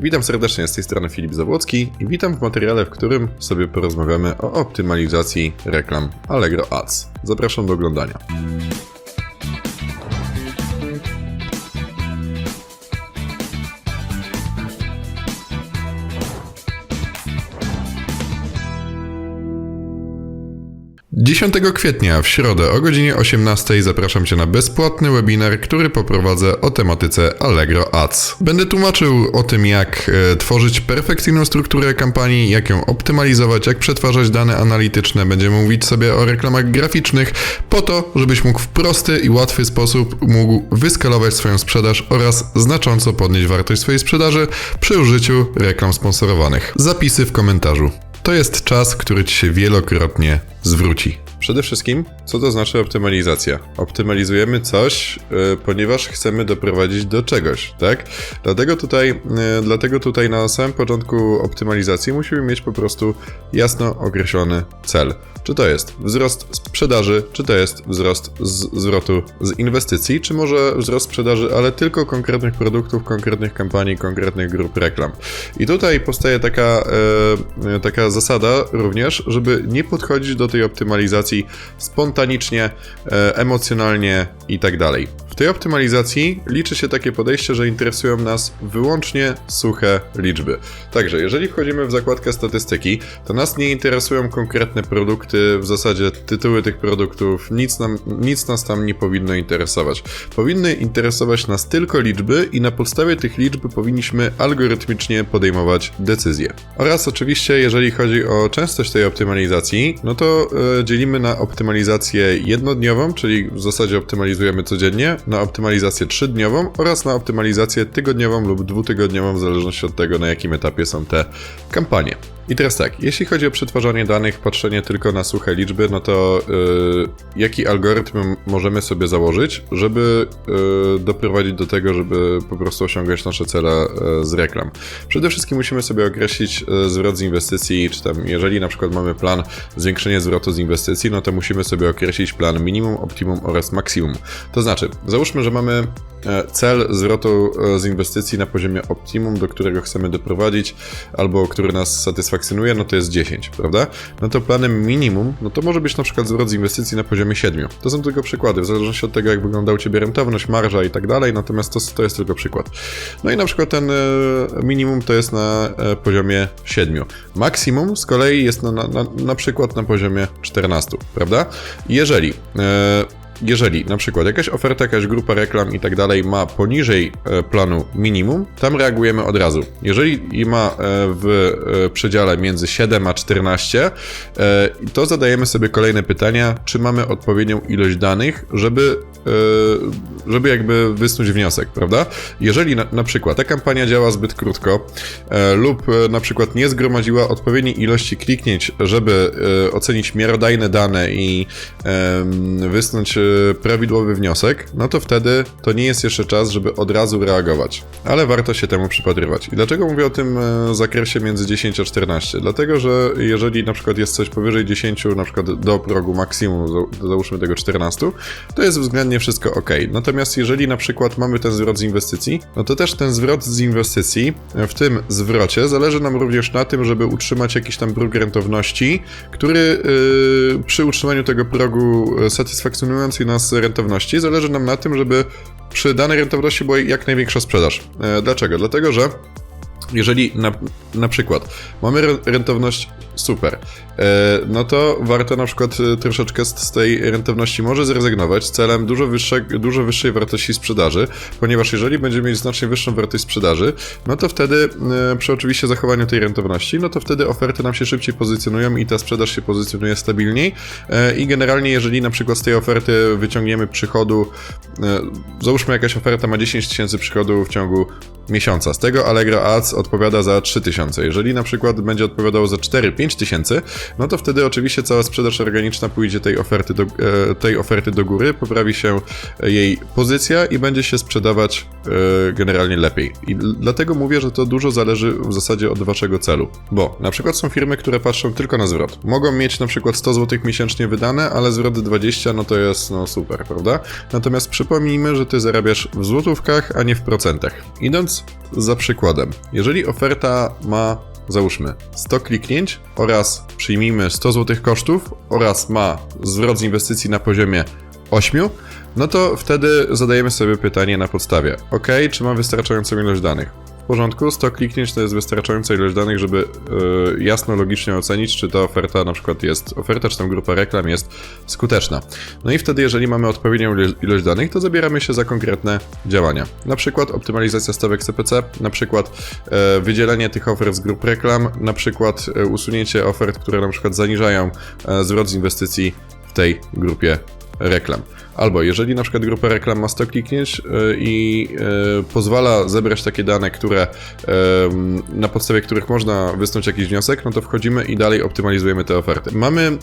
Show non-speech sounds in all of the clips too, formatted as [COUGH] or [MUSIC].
Witam serdecznie z tej strony Filip Zawłocki i witam w materiale, w którym sobie porozmawiamy o optymalizacji reklam Allegro Ads. Zapraszam do oglądania. Dziesiątego kwietnia w środę o godzinie 18 zapraszam Cię na bezpłatny webinar, który poprowadzę o tematyce Allegro Ads. Będę tłumaczył o tym, jak e, tworzyć perfekcyjną strukturę kampanii, jak ją optymalizować, jak przetwarzać dane analityczne. Będziemy mówić sobie o reklamach graficznych, po to, żebyś mógł w prosty i łatwy sposób mógł wyskalować swoją sprzedaż oraz znacząco podnieść wartość swojej sprzedaży przy użyciu reklam sponsorowanych. Zapisy w komentarzu. To jest czas, który Ci się wielokrotnie zwróci. Przede wszystkim, co to znaczy optymalizacja? Optymalizujemy coś, yy, ponieważ chcemy doprowadzić do czegoś, tak? Dlatego tutaj, yy, dlatego tutaj na samym początku optymalizacji musimy mieć po prostu jasno określony cel. Czy to jest wzrost sprzedaży, czy to jest wzrost z zwrotu z inwestycji, czy może wzrost sprzedaży, ale tylko konkretnych produktów, konkretnych kampanii, konkretnych grup reklam. I tutaj powstaje taka, e, taka zasada również, żeby nie podchodzić do tej optymalizacji spontanicznie, e, emocjonalnie i tak dalej. Tej optymalizacji liczy się takie podejście, że interesują nas wyłącznie suche liczby. Także jeżeli wchodzimy w zakładkę statystyki, to nas nie interesują konkretne produkty, w zasadzie tytuły tych produktów, nic, nam, nic nas tam nie powinno interesować. Powinny interesować nas tylko liczby i na podstawie tych liczb powinniśmy algorytmicznie podejmować decyzje. Oraz oczywiście, jeżeli chodzi o częstość tej optymalizacji, no to e, dzielimy na optymalizację jednodniową, czyli w zasadzie optymalizujemy codziennie, na optymalizację trzydniową oraz na optymalizację tygodniową lub dwutygodniową, w zależności od tego, na jakim etapie są te kampanie. I teraz tak, jeśli chodzi o przetwarzanie danych, patrzenie tylko na suche liczby, no to yy, jaki algorytm możemy sobie założyć, żeby yy, doprowadzić do tego, żeby po prostu osiągać nasze cele yy, z reklam? Przede wszystkim musimy sobie określić yy, zwrot z inwestycji, czy tam jeżeli na przykład mamy plan zwiększenia zwrotu z inwestycji, no to musimy sobie określić plan minimum, optimum oraz maksimum. To znaczy, załóżmy, że mamy e, cel zwrotu e, z inwestycji na poziomie optimum, do którego chcemy doprowadzić, albo który nas satysfakcjonuje, no to jest 10, prawda? No to planem minimum, no to może być na przykład zwrot z inwestycji na poziomie 7. To są tylko przykłady, w zależności od tego, jak wygląda u Ciebie rentowność, marża i tak dalej, natomiast to, to jest tylko przykład. No i na przykład ten e, minimum to jest na poziomie 7. Maksimum z kolei jest na, na, na przykład na poziomie 14, prawda? Jeżeli jeżeli na przykład jakaś oferta, jakaś grupa reklam i tak dalej ma poniżej e, planu minimum, tam reagujemy od razu. Jeżeli ma e, w e, przedziale między 7 a 14, to zadajemy sobie kolejne pytania, czy mamy odpowiednią ilość danych, żeby, żeby jakby wysnuć wniosek, prawda? Jeżeli na, na przykład ta kampania działa zbyt krótko lub na przykład nie zgromadziła odpowiedniej ilości kliknięć, żeby ocenić miarodajne dane i wysnuć prawidłowy wniosek, no to wtedy to nie jest jeszcze czas, żeby od razu reagować. Ale warto się temu przypatrywać. I dlaczego mówię o tym e, zakresie między 10 a 14? Dlatego, że jeżeli na przykład jest coś powyżej 10, na przykład do progu maksimum, załóżmy tego 14, to jest względnie wszystko ok. Natomiast jeżeli na przykład mamy ten zwrot z inwestycji, no to też ten zwrot z inwestycji, w tym zwrocie, zależy nam również na tym, żeby utrzymać jakiś tam próg rentowności, który yy, przy utrzymaniu tego progu e, satysfakcjonujący nas rentowności, zależy nam na tym, żeby przy danej rentowności była jak największa sprzedaż. E, dlaczego? Dlatego, że jeżeli na, na przykład mamy rentowność super, e, no to warto na przykład e, troszeczkę z tej rentowności może zrezygnować celem dużo, wyższe, dużo wyższej wartości sprzedaży, ponieważ jeżeli będziemy mieć znacznie wyższą wartość sprzedaży, no to wtedy e, przy oczywiście zachowaniu tej rentowności, no to wtedy oferty nam się szybciej pozycjonują i ta sprzedaż się pozycjonuje stabilniej i generalnie jeżeli na przykład z tej oferty wyciągniemy przychodu, załóżmy jakaś oferta ma 10 tysięcy przychodu w ciągu miesiąca, z tego Allegro Ads odpowiada za 3000. Jeżeli na przykład będzie odpowiadał za 4-5 5000, no to wtedy oczywiście cała sprzedaż organiczna pójdzie tej oferty do, e, tej oferty do góry, poprawi się jej pozycja i będzie się sprzedawać e, generalnie lepiej. I dlatego mówię, że to dużo zależy w zasadzie od waszego celu. Bo na przykład są firmy, które patrzą tylko na zwrot. Mogą mieć na przykład 100 zł miesięcznie wydane, ale zwrot 20 no to jest no super, prawda? Natomiast przypomnijmy, że ty zarabiasz w złotówkach, a nie w procentach. Idąc za przykładem, jeżeli oferta ma załóżmy 100 kliknięć oraz przyjmijmy 100 zł kosztów oraz ma zwrot z inwestycji na poziomie 8, no to wtedy zadajemy sobie pytanie na podstawie, ok, czy mam wystarczającą ilość danych? Porządku, 100 kliknięć to jest wystarczająca ilość danych, żeby yy, jasno, logicznie ocenić, czy ta oferta na przykład jest, oferta czy tam grupa reklam jest skuteczna. No i wtedy, jeżeli mamy odpowiednią ilo- ilość danych, to zabieramy się za konkretne działania. Na przykład optymalizacja stawek CPC, na przykład e, wydzielenie tych ofert z grup reklam, na przykład e, usunięcie ofert, które na przykład zaniżają e, zwrot z inwestycji w tej grupie reklam. Albo jeżeli na przykład grupa reklam ma 100 kliknięć e, i e, pozwala zebrać takie dane, które e, na podstawie których można wysnuć jakiś wniosek, no to wchodzimy i dalej optymalizujemy te oferty. Mamy,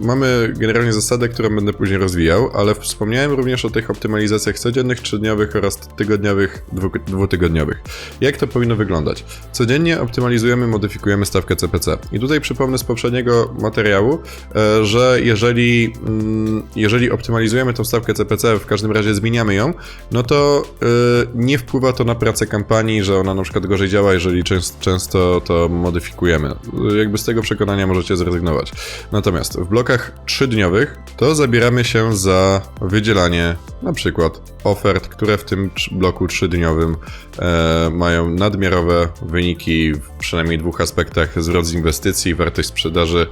mamy generalnie zasadę, którą będę później rozwijał, ale wspomniałem również o tych optymalizacjach codziennych, trzydniowych oraz tygodniowych, dwu, dwutygodniowych. Jak to powinno wyglądać? Codziennie optymalizujemy, modyfikujemy stawkę CPC. I tutaj przypomnę z poprzedniego materiału, że jeżeli, mm, jeżeli optymalizujemy tą stawkę CPC, w każdym razie zmieniamy ją, no to e, nie wpływa to na pracę kampanii, że ona na przykład gorzej działa, jeżeli częst, często to modyfikujemy. E, Jakby z tego przekonania możecie zrezygnować. Natomiast w blokach trzydniowych to zabieramy się za wydzielanie na przykład ofert, które w tym bloku trzydniowym mają nadmiarowe wyniki w przynajmniej dwóch aspektach: zwrot z inwestycji, wartość sprzedaży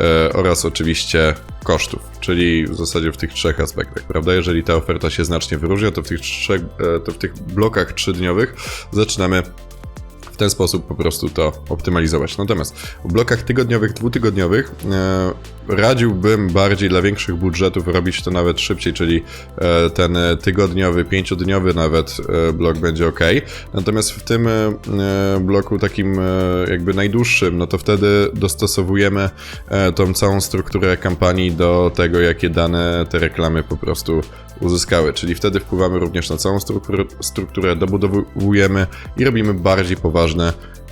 e, oraz oczywiście kosztów, czyli w zasadzie w tych trzech aspektach, prawda? Jeżeli ta oferta się znacznie wyróżnia, to w tych trzech, e, to w tych blokach trzydniowych zaczynamy ten sposób po prostu to optymalizować. Natomiast w blokach tygodniowych, dwutygodniowych e, radziłbym bardziej dla większych budżetów robić to nawet szybciej, czyli e, ten tygodniowy, pięciodniowy nawet e, blok będzie ok. Natomiast w tym e, e, bloku takim e, jakby najdłuższym, no to wtedy dostosowujemy tą całą strukturę kampanii do tego, jakie dane te reklamy po prostu uzyskały. Czyli wtedy wpływamy również na całą strukturę, strukturę dobudowujemy i robimy bardziej poważne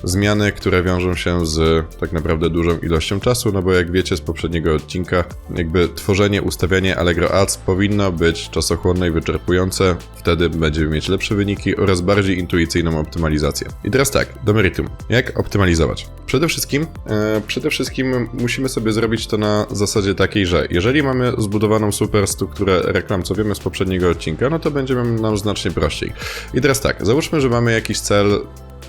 zmiany, które wiążą się z tak naprawdę dużą ilością czasu, no bo jak wiecie z poprzedniego odcinka, jakby tworzenie, ustawianie Allegro Ads powinno być czasochłonne i wyczerpujące, wtedy będziemy mieć lepsze wyniki oraz bardziej intuicyjną optymalizację. I teraz tak, do meritum. Jak optymalizować? Przede wszystkim, e, przede wszystkim musimy sobie zrobić to na zasadzie takiej, że jeżeli mamy zbudowaną super strukturę reklam, co wiemy z poprzedniego odcinka, no to będzie nam znacznie prościej. I teraz tak, załóżmy, że mamy jakiś cel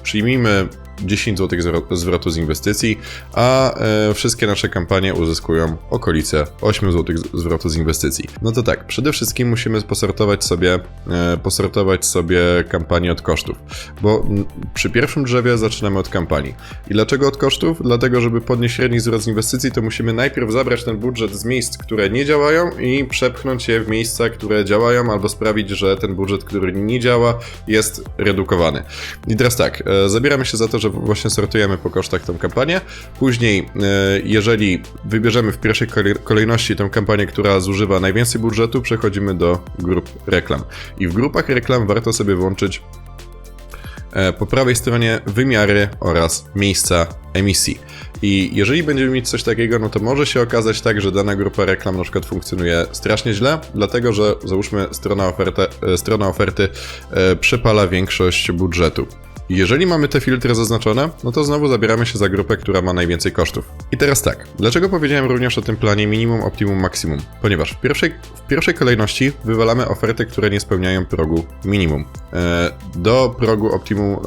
przyjmijmy 10 zł zwro- zwrotu z inwestycji, a e, wszystkie nasze kampanie uzyskują okolice 8 zł zwrotu z inwestycji. No to tak, przede wszystkim musimy posortować sobie, e, posortować sobie kampanię od kosztów, bo przy pierwszym drzewie zaczynamy od kampanii. I dlaczego od kosztów? Dlatego, żeby podnieść średni zwrot z inwestycji, to musimy najpierw zabrać ten budżet z miejsc, które nie działają i przepchnąć je w miejsca, które działają, albo sprawić, że ten budżet, który nie działa, jest redukowany. I teraz tak, e, zabieramy się za to, że właśnie sortujemy po kosztach tą kampanię. Później, e, jeżeli wybierzemy w pierwszej kolej- kolejności tę kampanię, która zużywa najwięcej budżetu, przechodzimy do grup reklam. I w grupach reklam warto sobie włączyć e, po prawej stronie wymiary oraz miejsca emisji. I jeżeli będziemy mieć coś takiego, no to może się okazać tak, że dana grupa reklam na przykład funkcjonuje strasznie źle, dlatego że załóżmy strona, ofertę, e, strona oferty przepala większość budżetu. Jeżeli mamy te filtry zaznaczone, no to znowu zabieramy się za grupę, która ma najwięcej kosztów. I teraz tak, dlaczego powiedziałem również o tym planie minimum, optimum, maksimum? Ponieważ w pierwszej, w pierwszej kolejności wywalamy oferty, które nie spełniają progu minimum. E, Do progu optimum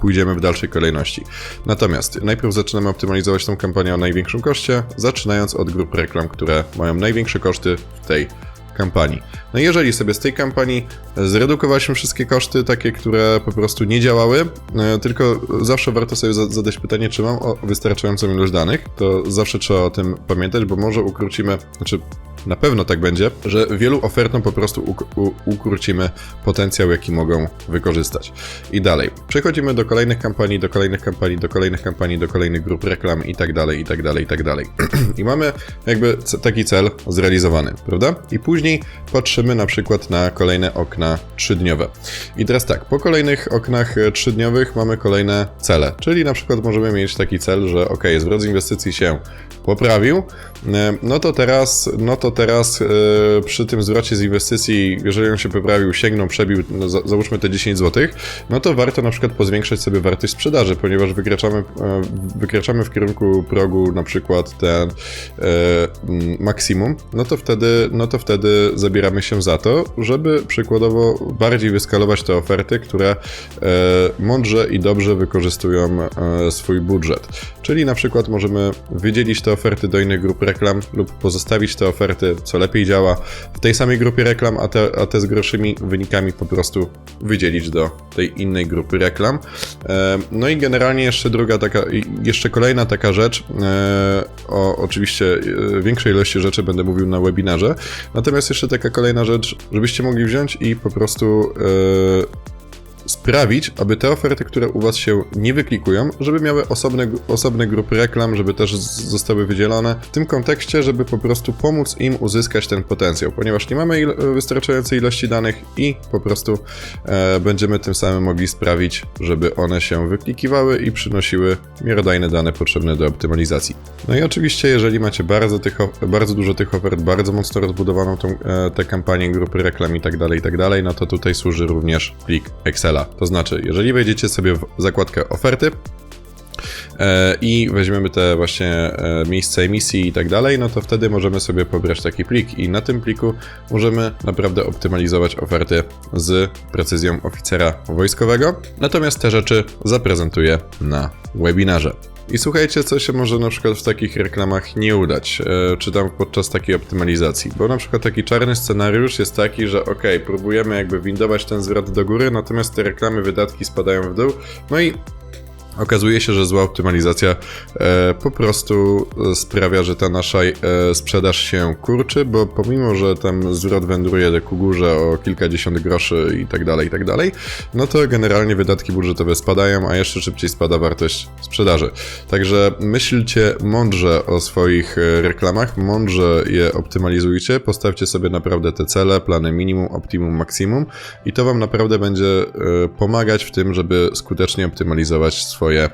pójdziemy w dalszej kolejności. Natomiast najpierw zaczynamy optymalizować tą kampanię o największym koszcie, zaczynając od grup reklam, które mają największe koszty w tej kampanii. No i jeżeli sobie z tej kampanii zredukowaliśmy wszystkie koszty, takie, które po prostu nie działały, e, tylko zawsze warto sobie za- zadać pytanie, czy mam wystarczającą ilość danych, to zawsze trzeba o tym pamiętać, bo może ukrócimy, znaczy na pewno tak będzie, że wielu ofertom po prostu uk- u- ukrócimy potencjał, jaki mogą wykorzystać. I dalej. Przechodzimy do kolejnych kampanii, do kolejnych kampanii, do kolejnych kampanii, do kolejnych grup reklam i tak dalej, i tak dalej, i tak dalej. [CLEARS THROAT] I mamy jakby taki cel zrealizowany, prawda? I później patrzymy na przykład na kolejne okna trzydniowe. I teraz tak, po kolejnych oknach e, trzydniowych mamy kolejne cele, czyli na przykład możemy mieć taki cel, że ok, zwrot z inwestycji się poprawił, e, no to teraz, no to teraz e, przy tym zwrocie z inwestycji, jeżeli on się poprawił, sięgnął, przebił, no, za, załóżmy te 10 zł, no to warto na przykład pozwiększać sobie wartość sprzedaży, ponieważ wykraczamy, e, wykraczamy w kierunku progu na przykład ten maksimum, no to wtedy, no to wtedy zabieramy się za to, żeby przykładowo bardziej wyskalować te oferty, które mądrze i dobrze wykorzystują swój budżet. Czyli na przykład możemy wydzielić oferty do innych grup reklam lub pozostawić te oferty, co lepiej działa, w tej samej grupie reklam, a te, a te z gorszymi wynikami po prostu wydzielić do tej innej grupy reklam. No i generalnie jeszcze druga taka, jeszcze kolejna taka rzecz, e, o oczywiście e, większej ilości rzeczy będę mówił na webinarze, natomiast jeszcze taka kolejna rzecz, żebyście mogli wziąć i po prostu e, sprawić, aby te oferty, które u Was się nie wyklikują, żeby miały osobne, osobne grupy reklam, żeby też zostały wydzielone. W tym kontekście, żeby po prostu pomóc im uzyskać ten potencjał, ponieważ nie mamy il- wystarczającej ilości danych i po prostu e, będziemy tym samym mogli sprawić, żeby one się wyklikiwały i przynosiły miarodajne dane potrzebne do optymalizacji. No i oczywiście, jeżeli macie bardzo, tych, bardzo dużo tych ofert, bardzo mocno rozbudowaną tą, e, te kampanie, grupy reklam i tak dalej, i tak dalej, no to tutaj służy również plik Excela. To znaczy, jeżeli wejdziecie sobie w zakładkę oferty, e, i weźmiemy te właśnie e, miejsca emisji i tak dalej, no to wtedy możemy sobie pobrać taki plik i na tym pliku możemy naprawdę optymalizować oferty z precyzją oficera wojskowego. Natomiast te rzeczy zaprezentuję na webinarze. I słuchajcie, co się może na przykład w takich reklamach nie udać, e, czy tam podczas takiej optymalizacji, bo na przykład taki czarny scenariusz jest taki, że ok, próbujemy jakby windować ten zwrot do góry, natomiast te reklamy, wydatki spadają w dół, no i Okazuje się, że zła optymalizacja e, po prostu sprawia, że ta nasza e, sprzedaż się kurczy, bo pomimo, że tam zwrot wędruje ku górze o kilkadziesiąt groszy i tak dalej, i tak dalej, no to generalnie wydatki budżetowe spadają, a jeszcze szybciej spada wartość sprzedaży. Także myślcie mądrze o swoich e, reklamach, mądrze je optymalizujcie, postawcie sobie naprawdę te cele, plany minimum, optimum, maksimum i to Wam naprawdę będzie e, pomagać w tym, żeby skutecznie optymalizować swoje e,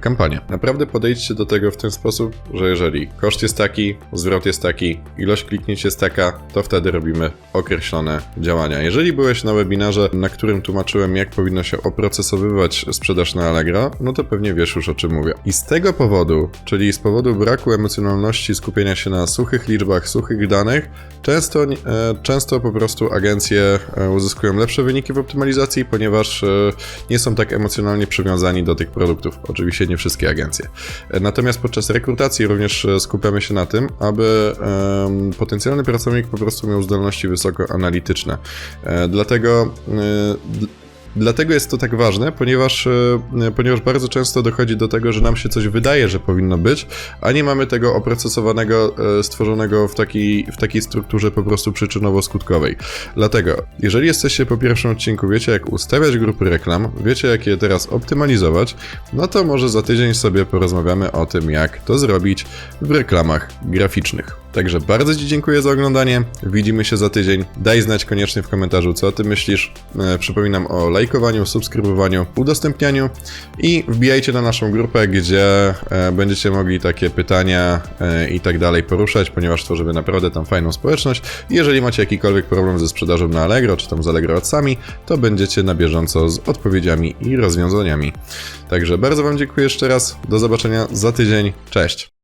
kampanie. Naprawdę podejdźcie do tego w ten sposób, że jeżeli koszt jest taki, zwrot jest taki, ilość kliknięć jest taka, to wtedy robimy określone działania. Jeżeli byłeś na webinarze, na którym tłumaczyłem, jak powinno się oprocesowywać sprzedaż na Allegro, no to pewnie wiesz już o czym mówię. I z tego powodu, czyli z powodu braku emocjonalności, skupienia się na suchych liczbach, suchych danych, często, e, często po prostu agencje e, uzyskują lepsze wyniki w optymalizacji, ponieważ e, nie są tak emocjonalnie przywiązani do tych produktów. Oczywiście nie wszystkie agencje. E, Natomiast podczas rekrutacji również e, skupiamy się na tym, aby potencjalny pracownik po prostu miał zdolności wysoko analityczne. E, Dlatego Dlatego jest to tak ważne, ponieważ, e, ponieważ bardzo często dochodzi do tego, że nam się coś wydaje, że powinno być, a nie mamy tego oprocesowanego, e, stworzonego w takiej, w takiej strukturze po prostu przyczynowo-skutkowej. Dlatego, jeżeli jesteście po pierwszym odcinku, wiecie jak ustawiać grupy reklam, wiecie jak je teraz optymalizować, no to może za tydzień sobie porozmawiamy o tym, jak to zrobić w reklamach graficznych. Także bardzo Ci dziękuję za oglądanie. Widzimy się za tydzień. Daj znać koniecznie w komentarzu, co o tym myślisz. E, przypominam o lajkowaniu, subskrybowaniu, udostępnianiu i wbijajcie na naszą grupę, gdzie e, będziecie mogli takie pytania e, i tak dalej poruszać, ponieważ tworzymy naprawdę tam fajną społeczność. Jeżeli macie jakikolwiek problem ze sprzedażą na Allegro, czy tam z Allegro Adsami, to będziecie na bieżąco z odpowiedziami i rozwiązaniami. Także bardzo Wam dziękuję jeszcze raz. Do zobaczenia za tydzień. Cześć!